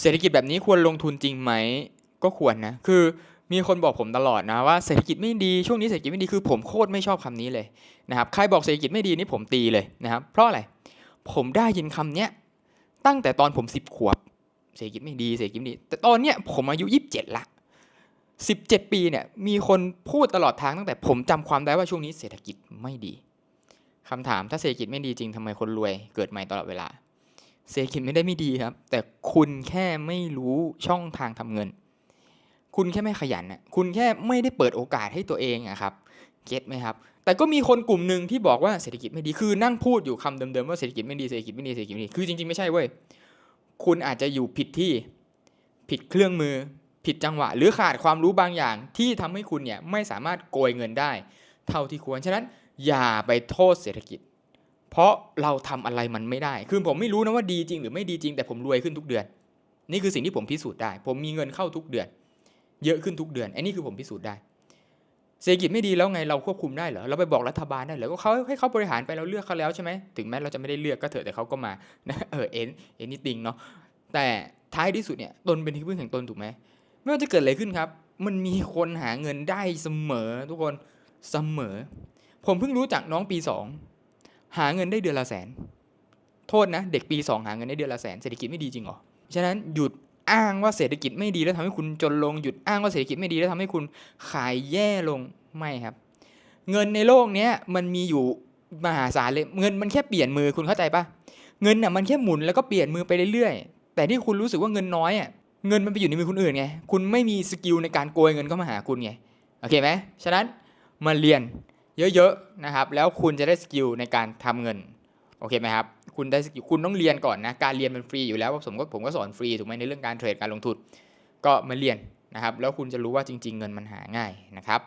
เศรษฐกิจแบบนี้ควรลงทุนจริงไหมก็ควรนะ คือมีคนบอกผมตลอดนะว่าเศรษฐกิจไม่ดีช่วงนี้เศรษฐกิจไม่ดีคือผมโคตรไม่ชอบคำนี้เลยนะครับใครบอกเศรษฐกิจไม่ดีนี่ผมตีเลยนะครับ เพราะอะไรผมได้ยินคำเนี้ยตั้งแต่ตอนผมสิบขวบเศรษฐกิจไม่ดีเศรษฐกิจไม่ดี แต่ตอนเนี้ยผมอายุยี่สิบเจ็ดละสิบเจ็ดปีเนี่ยมีคนพูดตลอดทางตั้งแต่ผมจำความได้ว่าช่วงนี้เศรษฐกิจไม่ดีคำถามถ้าเศรษฐกิจไม่ดีจริงทำไมคนรวยเกิดใหม่ตลอดเวลา เศรษฐกิจไม่ได้ไม่ดีครับ แต่คุณแค่ไม่รู้ช่องทางทำเงิน คุณแค่ไม่ขยันน่ะคุณแค่ไม่ได้เปิดโอกาสให้ตัวเองอะครับเก็ตไหมครับ แต่ก็มีคนกลุ่มหนึ่งที่บอกว่าเศรษฐกิจไม่ดีคือนั่งพูดอยู่คำเดิมๆว่าเศรษฐกิจไม่ดีเศรษฐกิจไม่ดีเศรษฐกิจไม่ดีคือจริงๆไม่ใช่เว้ยคุณอาจจะอยู่ผิดที่ผิดเครื่องมือ ผิดจังหวะ หรือขาดความรู้บางอย่างที่ทำให้คุณเนี่ยไม่สามารถโกยเงินได้ เท่าที่ควรฉะนั้นอย่าไปโทษเศรษฐกิจ เพราะเราทำอะไรมันไม่ได้ คือผมไม่รู้นะว่าดีจริงหรือไม่ดีจริงแต่ผมรวยขึ้นทุกเดือน นี่คือสิ่งที่ผมพิสูจน์ได้ ผมมีเงินเข้าทุกเดือน เยอะขึ้นทุกเดือนไอ้นี่คือผมพิสูจน์ได้ เศรษฐกิจไม่ดีแล้วไงเราควบคุมได้เหรอ เราไปบอกรัฐบาลได้เหรอ ก็เขาให้เขาบริหารไปเราเลือกเขาแล้วใช่ไหม ถึงแม้เราจะไม่ได้เลือกก็เถอะแต่เขาก็มา นะเออเอ็นเอ็นนี่ติงเนาะ แต่ท้ายที่สุดเนี่ยตนเป็นที่พึ่งแห่งตนถูกไหม ไม่ว่าจะเกิดอะไรขึ้นครับ มันมีคนหาเงินได้เสมอทุกคน เสมอ ผมเพิ่งรู้จักน้องปีสอง หาเงินได้เดือนละแสน โทษนะ เด็กปีสองหาเงินได้เดือนละแสนเศรษฐกิจไม่ดีจริงหรอฉะนั้นหยุดอ้างว่าเศรษฐกิจไม่ดีแล้วทำให้คุณจนลงหยุดอ้างว่าเศรษฐกิจไม่ดีแล้วทำให้คุณขายแย่ลงไม่ครับ เงินในโลกเนี้ยมันมีอยู่มหาศาลเลยเงินมันแค่เปลี่ยนมือคุณเข้าใจปะเงินน่ะมันแค่หมุนแล้วก็เปลี่ยนมือไปเรื่อยๆ แต่ที่คุณรู้สึกว่าเงินน้อยอะเงินมันไปอยู่ในมือคนอื่นไงคุณไม่มีสกิลในการโกยเงินเข้ามาหาคุณไงโอเคไหมฉะนั้นมาเรียน เยอะๆนะครับแล้วคุณจะได้สกิลในการทำเงินโอเคไหมครับคุณได้สกิลคุณต้องเรียนก่อนนะการเรียนมันฟรีอยู่แล้วผมก็ผมก็สอนฟรีถูกไหมในเรื่องการเทรดการลงทุนก็มาเรียนนะครับแล้วคุณจะรู้ว่าจริง ๆ เงินมันหาง่ายนะครับ